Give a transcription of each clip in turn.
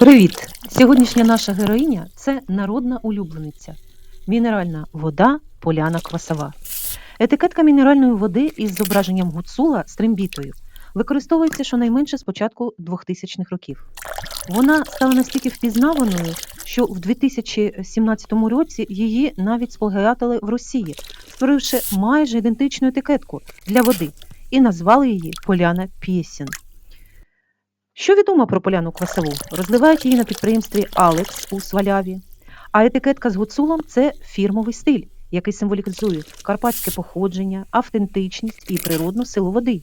Привіт! Сьогоднішня наша героїня це народна улюблениця. Мінеральна вода поляна квасова. Етикетка мінеральної води із зображенням гуцула з трембітою використовується щонайменше з початку 2000-х років. Вона стала настільки впізнаваною, що в 2017 році її навіть сплагіатили в Росії, створивши майже ідентичну етикетку для води і назвали її Поляна Пєсін. Що відомо про поляну квасову? Розливають її на підприємстві Алекс у Сваляві. А етикетка з гуцулом це фірмовий стиль, який символізує карпатське походження, автентичність і природну силу води.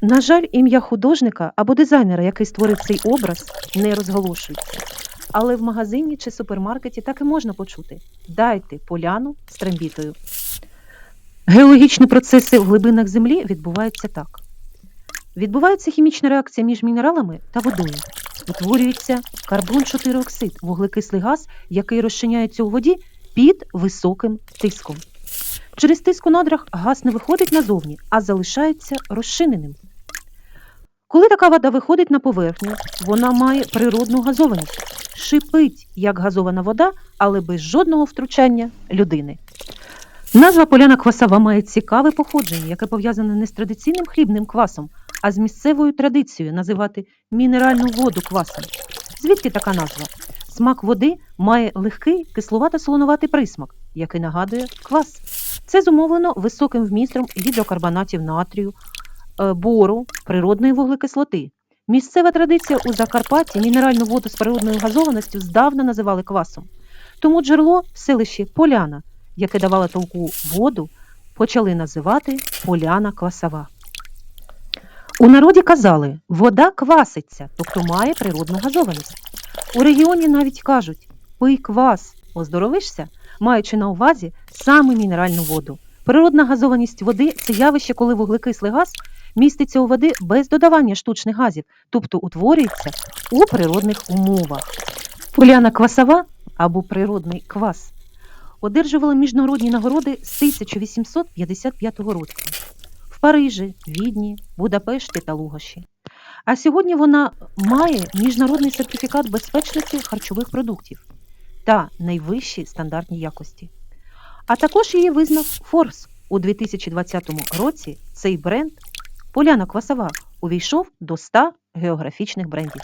На жаль, ім'я художника або дизайнера, який створив цей образ, не розголошується. Але в магазині чи супермаркеті так і можна почути: дайте поляну з трембітою. Геологічні процеси в глибинах землі відбуваються так. Відбувається хімічна реакція між мінералами та водою. Утворюється карбон 4 оксид, вуглекислий газ, який розчиняється у воді під високим тиском. Через тиск у надрах газ не виходить назовні, а залишається розчиненим. Коли така вода виходить на поверхню, вона має природну газованість, шипить як газована вода, але без жодного втручання людини. Назва поляна квасова має цікаве походження, яке пов'язане не з традиційним хлібним квасом, а з місцевою традицією називати мінеральну воду квасом. Звідки така назва? Смак води має легкий кисловато-солонуватий присмак, який нагадує квас. Це зумовлено високим вмістом гідрокарбонатів натрію, е, бору, природної вуглекислоти. Місцева традиція у Закарпатті мінеральну воду з природною газованістю здавна називали квасом. Тому джерело в селищі Поляна, яке давало толку воду, почали називати Поляна Квасова. У народі казали, вода кваситься, тобто має природну газованість. У регіоні навіть кажуть пий квас, оздоровишся, маючи на увазі саме мінеральну воду. Природна газованість води це явище, коли вуглекислий газ міститься у води без додавання штучних газів, тобто утворюється у природних умовах. Поляна квасова або природний квас одержувала міжнародні нагороди з 1855 року Парижі, Відні, Будапешті та Лугаші. А сьогодні вона має міжнародний сертифікат безпечності харчових продуктів та найвищі стандартні якості. А також її визнав Форс У 2020 році цей бренд Поляна Квасова увійшов до 100 географічних брендів.